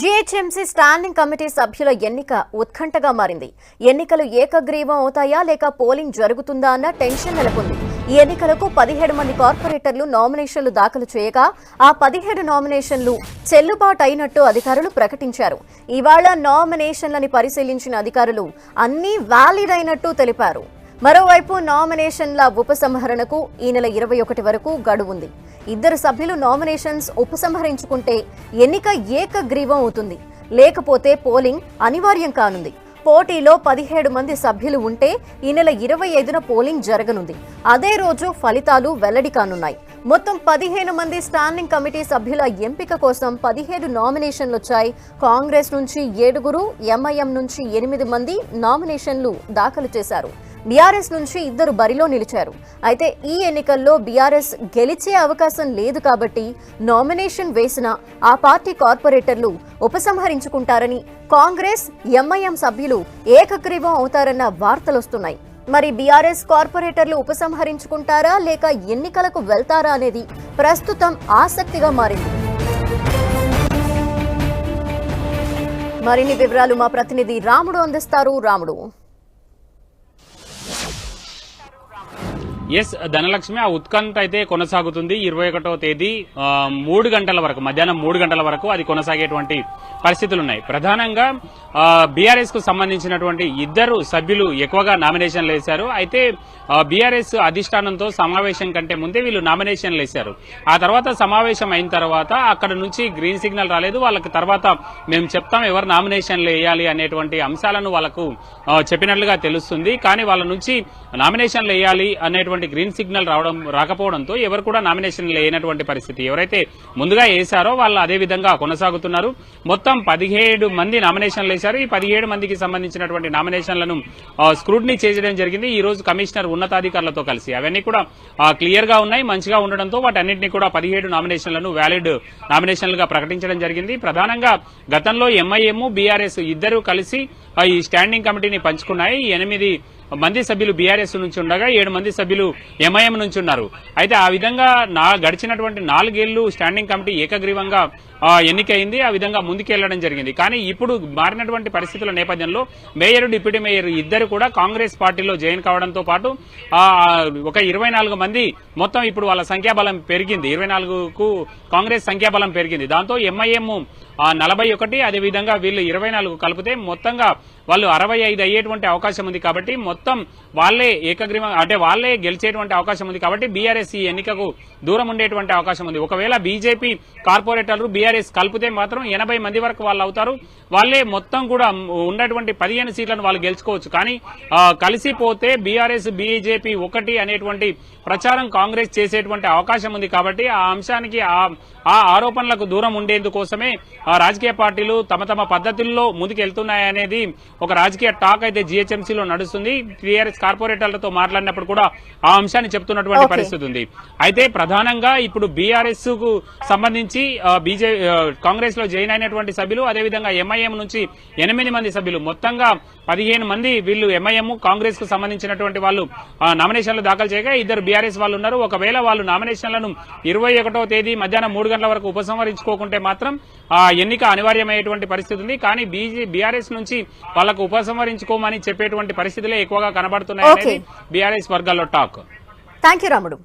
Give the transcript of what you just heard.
GHMC standing committee సభ్యుల ఎన్నిక ఉత్కంఠగా మారింది. ఎన్నికలు ఏకగ్రీవం అవుతాయా లేక పోలింగ్ జరుగుతుందా అన్న టెన్షన్ నెలకొంది. ఈ ఎన్నికలకు పదిహేడు మంది కార్పొరేటర్లు నామినేషన్లు దాఖలు చేయగా ఆ పదిహేడు నామినేషన్లు చెల్లుబాటు అయినట్టు అధికారులు ప్రకటించారు. ఇవాళ నామినేషన్లని పరిశీలించిన అధికారులు అన్నీ వ్యాలిడ్ అయినట్టు తెలిపారు. మరోవైపు నామినేషన్ల ఉపసంహరణకు ఈ నెల ఇరవై ఒకటి వరకు గడువు ఉంది ఇద్దరు సభ్యులు నామినేషన్స్ ఉపసంహరించుకుంటే ఎన్నిక ఏకగ్రీవం అవుతుంది. లేకపోతే పోలింగ్ అనివార్యం కానుంది. పోటీలో పదిహేడు మంది సభ్యులు ఉంటే ఈ నెల ఇరవై ఐదున పోలింగ్ జరగనుంది. అదే రోజు ఫలితాలు వెల్లడి కానున్నాయి. మొత్తం పదిహేను మంది స్టాండింగ్ కమిటీ సభ్యుల ఎంపిక కోసం పదిహేడు నామినేషన్లు వచ్చాయి కాంగ్రెస్ నుంచి ఏడుగురు ఎంఐఎం నుంచి ఎనిమిది మంది నామినేషన్లు దాఖలు చేశారు. బీఆర్ఎస్ నుంచి ఇద్దరు బరిలో నిలిచారు. అయితే ఈ ఎన్నికల్లో బీఆర్ఎస్ గెలిచే అవకాశం లేదు కాబట్టి నామినేషన్ వేసిన ఆ పార్టీ కార్పొరేటర్లు ఉపసంహరించుకుంటారని కాంగ్రెస్ ఎంఐఎం సభ్యులు ఏకగ్రీవం అవుతారన్న వార్తలొస్తున్నాయి మరి బీఆర్ఎస్ కార్పొరేటర్లు ఉపసంహరించుకుంటారా లేక ఎన్నికలకు వెళ్తారా అనేది ప్రస్తుతం ఆసక్తిగా మారింది. మరిన్ని వివరాలు మా ప్రతినిధి రాముడు అందిస్తారు. రాముడు ఎస్ ధనలక్ష్మి ఆ ఉత్కంఠ అయితే కొనసాగుతుంది. ఇరవై ఒకటో తేదీ ఆ, మూడు గంటల వరకు మధ్యాహ్నం మూడు గంటల వరకు అది కొనసాగేటువంటి పరిస్థితులు ఉన్నాయి ప్రధానంగా బీఆర్ఎస్కు సంబంధించినటువంటి ఇద్దరు సభ్యులు ఎక్కువగా నామినేషన్లు వేశారు. అయితే బీఆర్ఎస్ అధిష్టానంతో సమావేశం కంటే ముందే వీళ్ళు నామినేషన్లు వేశారు. ఆ తర్వాత సమావేశం అయిన తర్వాత అక్కడ నుంచి గ్రీన్ సిగ్నల్ రాలేదు. వాళ్ళకి తర్వాత మేము చెప్తాం ఎవరు నామినేషన్లు వేయాలి అనేటువంటి అంశాలను వాళ్ళకు చెప్పినట్లుగా తెలుస్తుంది. కానీ వాళ్ళ నుంచి నామినేషన్లు వేయాలి అనేటువంటి గ్రీన్ సిగ్నల్ రావడం రాకపోవడంతో ఎవరు కూడా నామినేషన్లు లేనటువంటి పరిస్థితి. ఎవరైతే ముందుగా వేశారో వాళ్ళు అదే విధంగా కొనసాగుతున్నారు. మొత్తం పదిహేడు మంది నామినేషన్లు వేశారు ఈ పదిహేడు మందికి సంబంధించినటువంటి నామినేషన్లను ఆ, స్క్రూటినీ చేయడం జరిగింది. ఈ రోజు కమిషనర్ ఉన్నతాధికారులతో కలిసి. అవన్నీ కూడా క్లియర్గా క్లియర్గా ఉన్నాయి మంచిగా ఉండడంతో వాటన్నింటినీ కూడా పదిహేడు నామినేషన్లను వ్యాలిడ్ నామినేషన్లుగా ప్రకటించడం జరిగింది. ప్రధానంగా గతంలో ఎంఐఎం బీఆర్ఎస్ ఇద్దరు కలిసి ఈ స్టాండింగ్ కమిటీని పంచుకున్నాయి. ఎనిమిది మంది సభ్యులు బీఆర్ఎస్ నుంచి ఉండగా ఏడు మంది సభ్యులు ఎంఐఎం నుంచి ఉన్నారు. అయితే ఆ విధంగా నా గడిచినటువంటి నాలుగేళ్ళు స్టాండింగ్ కమిటీ ఏకగ్రీవంగా ఎన్నికైంది. ఆ విధంగా ముందుకెళ్ళడం జరిగింది. కానీ ఇప్పుడు మారినటువంటి పరిస్థితుల నేపథ్యంలో మేయర్ డిప్యూటీ మేయర్ ఇద్దరు కూడా కాంగ్రెస్ పార్టీలో జాయిన్ కావడంతో పాటు ఒక ఇరవై నాలుగు మంది మొత్తం ఇప్పుడు వాళ్ళ సంఖ్యాబలం పెరిగింది. ఇరవై నాలుగుకు కాంగ్రెస్ సంఖ్యాబలం పెరిగింది. దాంతో ఎంఐఎం నలభై ఒకటి అదేవిధంగా వీళ్ళు ఇరవై నాలుగు కలిపితే మొత్తంగా వాళ్ళు అరవై ఐదు అయ్యేటువంటి అవకాశం ఉంది కాబట్టి మొత్తం వాళ్ళే ఏకగ్రీవం అంటే వాళ్ళే గెలిచేటువంటి అవకాశం ఉంది కాబట్టి బీఆర్ఎస్ ఈ ఎన్నికకు దూరం ఉండేటువంటి అవకాశం ఉంది. ఒకవేళ బీజేపీ కార్పొరేటర్లు బీఆర్ఎస్ కలిపితే మాత్రం ఎనభై మంది వరకు వాళ్ళు అవుతారు. వాళ్ళే మొత్తం కూడా ఉన్నటువంటి పదిహేను సీట్లను వాళ్ళు గెలుచుకోవచ్చు. కానీ కలిసిపోతే బీఆర్ఎస్ బీజేపీ ఒకటి అనేటువంటి ప్రచారం కాంగ్రెస్ చేసేటువంటి అవకాశం ఉంది కాబట్టి ఆ అంశానికి ఆ ఆరోపణలకు దూరం ఉండేందుకోసమే రాజకీయ పార్టీలు తమ తమ పద్ధతుల్లో ముందుకెళ్తున్నాయనేది ఒక రాజకీయ టాక్ అయితే జీహెచ్ఎంసీలో నడుస్తుంది. టీఆర్ఎస్ కార్పొరేటర్లతో మాట్లాడినప్పుడు కూడా ఆ అంశాన్ని చెప్తున్నటువంటి. పరిస్థితి ఉంది. అయితే ప్రధానంగా ఇప్పుడు బీఆర్ఎస్కు సంబంధించి బీజే కాంగ్రెస్లో జాయిన్ అయినటువంటి సభ్యులు అదేవిధంగా ఎంఐఎం నుంచి ఎనిమిది మంది సభ్యులు. మొత్తంగా పదిహేను మంది వీళ్ళు ఎంఐఎం కాంగ్రెస్కు సంబంధించినటువంటి వాళ్ళు ఆ, నామినేషన్లు దాఖలు చేయగా ఇద్దరు బీఆర్ఎస్ వాళ్ళు ఉన్నారు. ఒకవేళ వాళ్ళు నామినేషన్లను ఇరవై ఒకటో తేదీ మధ్యాహ్నం మూడు గంటల వరకు ఉపసంహరించుకోకుంటే మాత్రం ఆ ఎన్నిక అనివార్యమయ్యేటువంటి పరిస్థితి ఉంది కానీ బీజే బీఆర్ఎస్ నుంచి వాళ్ళకు ఉపసంహరించుకోమని చెప్పేటువంటి పరిస్థితులే ఎక్కువగా కనబడుతున్నాయనేది Okay. బీఆర్ఎస్ వర్గాల్లో టాక్. Thank you Ramudu.